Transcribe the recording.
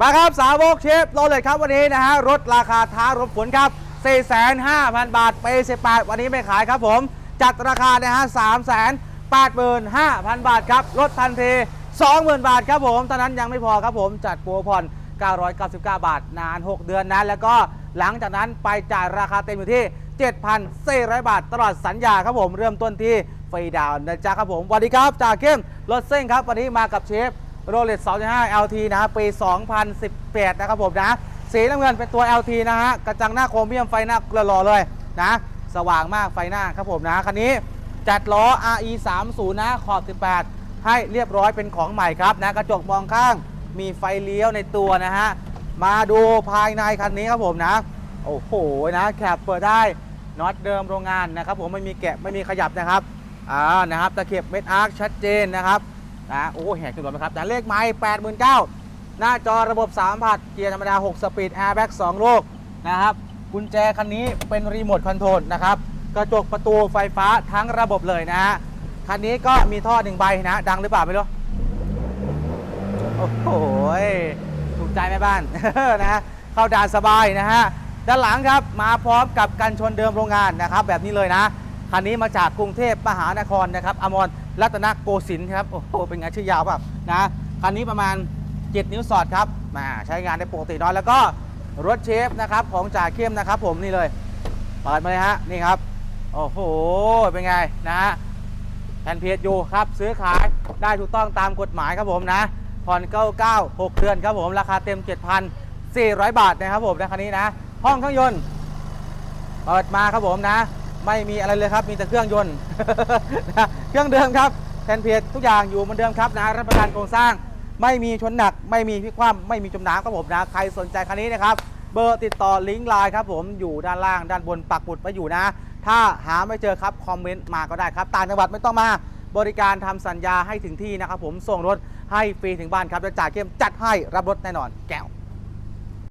มาครับสาวกเชฟโรเลตครับวันนี้นะฮะรถราคาท้ารบฝนครับ 4,500 บาทไป18 วันนี้ไม่ขายครับผม จัดราคานะฮะ385,000 บาทครับลดทันที 20,000 บาทครับผมตอนนั้นยังไม่พอครับผมจัดโปรผ่อน 999 บาท นาน 6 เดือนนั้น แล้วก็หลังจากนั้นไปจ่ายราคาเต็มอยู่ที่ 7,400 บาท ตลอดสัญญาครับผมเริ่มต้นที่ฟรีดาวน์นะจ๊ะครับผมสวัสดีครับจ่าเข้มรถเส้นครับ วันนี้มากับเชฟ โรเลต2.5 LT นะปี 2018 นะครับผมนะ สีน้ำเงินเป็นตัว LT นะฮะ กระจังหน้าโครเมียมไฟหน้าหล่อเลยนะ สว่างมากไฟหน้าครับผมนะ คันนี้จัดล้อ RE 30นะขอบ 18 ให้เรียบร้อยเป็นของใหม่ครับนะ กระจกมองข้างมีไฟเลี้ยวในตัวนะฮะ มาดูภายในคันนี้ครับผมนะ โอ้โหนะแคปเปิดได้น็อตเดิมโรงงานนะครับผมไม่มีแกะไม่มีขยับนะครับอ่านะครับตะเข็บเม็ดอาร์คชัดเจนนะครับ นะโอ้แหกจุดหมดนะครับแต่เลขไม้แปดหมื่นเก้าหน้าจอระบบ3ผัดเกียร์ธรรมดา 6 สปีดแอร์แบ็ก2ลูกนะครับกุญแจคันนี้เป็นรีโมทคอนโทรลนะครับกระจกประตูไฟฟ้าทั้งระบบเลยนะฮะคันนี้ก็มีท่อหนึ่งใบนะ ดังหรือเปล่าไม่รู้ โอ้โหถูกใจแม่บ้านนะฮะเข้าด่านสบายนะฮะด้านหลังครับมาพร้อมกับกันชนเดิมโรงงานนะครับ แบบนี้เลยนะ คันนี้มาจากกรุงเทพมหานครนะครับอมร รัตนโกสินทร์ครับ โอ้โห เป็นไงชื่อยาวเปล่ะนะคันนี้ประมาณ 7 นิ้วสอดครับมาใช้งานได้ปกติน้อยแล้วก็รถเชฟนะครับของจ่าเข้มนะครับ ผมนี่เลยเปิดมาเลยฮะนี่ครับ โอ้โห เป็นไงนะฮะแผ่นเพจอยู่ครับ ซื้อขายได้ถูกต้องตามกฎหมายครับผมนะผ่อน99 6เดือนครับผมราคาเต็ม 7,400 บาทนะครับผมนะคันนี้นะ ห้องเครื่องยนต์เปิดมาครับผมนะ ไม่มีอะไรเลยครับ มีแต่เครื่องยนต์ เครื่องเดิมครับแผ่นเพจทุกอย่างอยู่เหมือนเดิมครับนะรับประกันโครงสร้าง ไม่มีชนหนัก ไม่มีพิกคว่ำไม่มีจมน้ำครับผมนะ ใครสนใจคันนี้นะครับ เบอร์ติดต่อลิงก์ไลน์ครับผม อยู่ด้านล่าง ด้านบนปักหมุดไว้อยู่นะ ถ้าหาไม่เจอครับ คอมเมนต์มาก็ได้ครับ ต่างจังหวัดไม่ต้องมา บริการทำสัญญาให้ถึงที่นะครับผม ส่งรถให้ฟรีถึงบ้านครับแล้วจ่ายเข้มจัดให้รับรถแน่นอน แก้ว